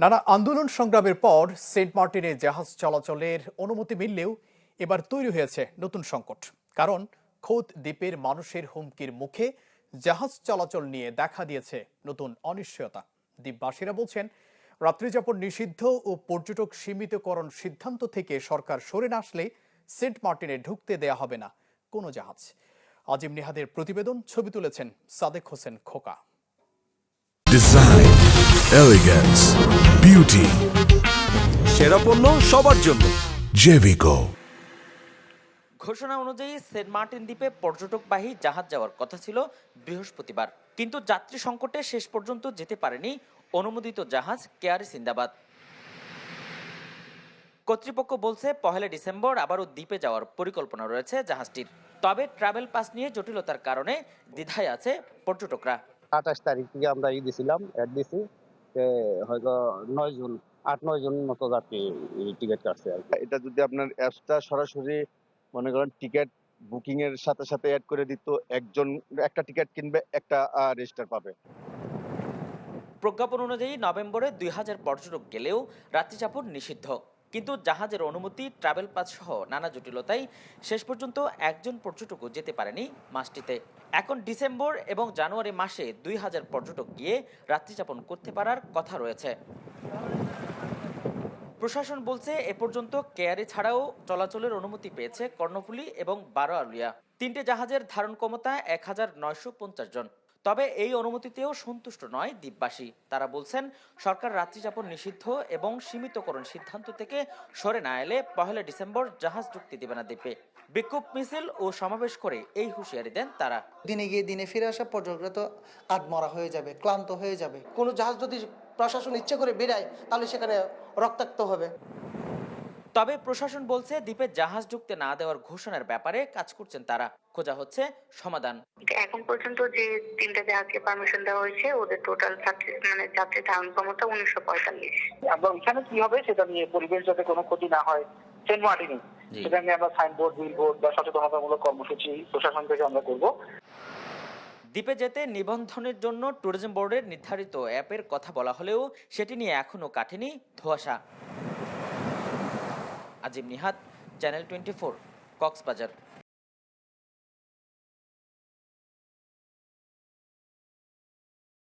নানা আন্দোলন সংগ্রামের পর সেন্ট মার্টিনে জাহাজ চলাচলের অনুমতি মিললেও এবার তৈরি হয়েছে নতুন সংকট। কারণ খোদ দ্বীপের মানুষের হুমকির মুখে জাহাজ চলাচল নিয়ে দেখা দিয়েছে নতুন অনিশ্চয়তা। দ্বীপবাসীরা বলছেন রাত্রিযাপন নিষিদ্ধ ও পর্যটক সীমিতকরণ সিদ্ধান্ত থেকে সরকার সরে না আসলে সেন্ট মার্টিনে ঢুকতে দেয়া হবে না কোনো জাহাজ। আজিম নিহাদের প্রতিবেদন, ছবি তুলেছেন সাদেক হোসেন খোকা। Elegance, beauty, সেরা পণ্য সবার জন্য। Jevico. ঘোষণা অনুযায়ী সেন্ট মার্টিন দ্বীপে পর্যটকবাহী জাহাজ যাওয়ার কথা ছিল বৃহস্পতিবার। কিন্তু যাত্রী সংকটে শেষ পর্যন্ত যেতে পারেনি অনুমোদিত জাহাজ কেয়ারি সিন্দাবাদ কর্তৃপক্ষ বলছে পহেলা ডিসেম্বর আবারও দ্বীপে যাওয়ার পরিকল্পনা রয়েছে জাহাজটির। তবে ট্রাভেল পাস নিয়ে জটিলতার কারণে দ্বিধায় আছে পর্যটকরা। আঠাশ তারিখ থেকে আমরা ই দিছিলাম অ্যাড দিছি। যে হয়তো নয় জন আট নয় জন মতো যাত্রী টিকিট কাটছে আর এটা যদি আপনার অ্যাপসটা সরাসরি মনে করেন টিকিট বুকিং এর সাথে সাথে অ্যাড করে দিত একজন একটা টিকিট কিনবে একটা রেজিস্টার পাবে। প্রজ্ঞাপন অনুযায়ী নভেম্বরে দুই হাজার পর্যটক গেলেও রাত্রিযাপন নিষিদ্ধ। কিন্তু জাহাজের অনুমতি ট্রাভেল পাস সহ নানা জটিলতায় শেষ পর্যন্ত একজন পর্যটকও যেতে পারেনি মাসটিতে এখন ডিসেম্বর এবং জানুয়ারি মাসে দুই হাজার পর্যটক গিয়ে রাত্রিযাপন করতে পারার কথা রয়েছে। প্রশাসন বলছে, এ পর্যন্ত কেয়ারি ছাড়াও চলাচলের অনুমতি পেয়েছে কর্ণফুলী এবং বারো আলুয়া তিনটে জাহাজের ধারণ ক্ষমতা এক হাজার নয়শো পঞ্চাশ জন। তবে এই অনুমতিতেও সন্তুষ্ট নয় দ্বীপবাসী। তারা বলছেন, সরকার রাত্রিযাপন নিষিদ্ধ এবং সীমিতকরণ সিদ্ধান্ত থেকে সরে না এলে পহেলা ডিসেম্বর জাহাজ ঢুকতে দেবে না দ্বীপে। বিক্ষোভ মিছিল ও সমাবেশ করে এই হুঁশিয়ারি দেন তারা। দিনে গিয়ে দিনে ফিরে আসা পর্যটকরা তো আধমরা হয়ে যাবে, ক্লান্ত হয়ে যাবে। কোনো জাহাজ যদি প্রশাসন ইচ্ছে করে বেরায় তাহলে সেখানে রক্তাক্ত হবে। তবে প্রশাসন বলছে দ্বীপে জাহাজ ঢুকতে না দেওয়ার ঘোষণার ব্যাপারে কাজ করছেন তারা। খোঁজা হচ্ছে সমাধান। এখন পর্যন্ত যে তিনটা জাহাজকে পারমিশন দেওয়া হয়েছে ওদের টোটাল যাত্রী মানে যাত্রী ধারণ ক্ষমতা উনিশশো পঁয়তাল্লিশ। আমরা ওইখানে কি হবে সেটা নিয়ে পরিবেশ যাতে কোনো ক্ষতি না হয় সেন্ট মার্টিনে। জি। সেটা নিয়ে আমরা সাইনবোর্ড বিলবোর্ড বা সচেতনতামূলক কর্মসূচি প্রশাসন থেকে আমরা করব। দ্বীপে যেতে নিবন্ধনের জন্য ট্যুরিজম বোর্ডের নির্ধারিত অ্যাপের কথা বলা হলেও সেটি নিয়ে এখনও কাটেনি ধোয়াশা। Azim Nihat channel twenty four Cox's Bazar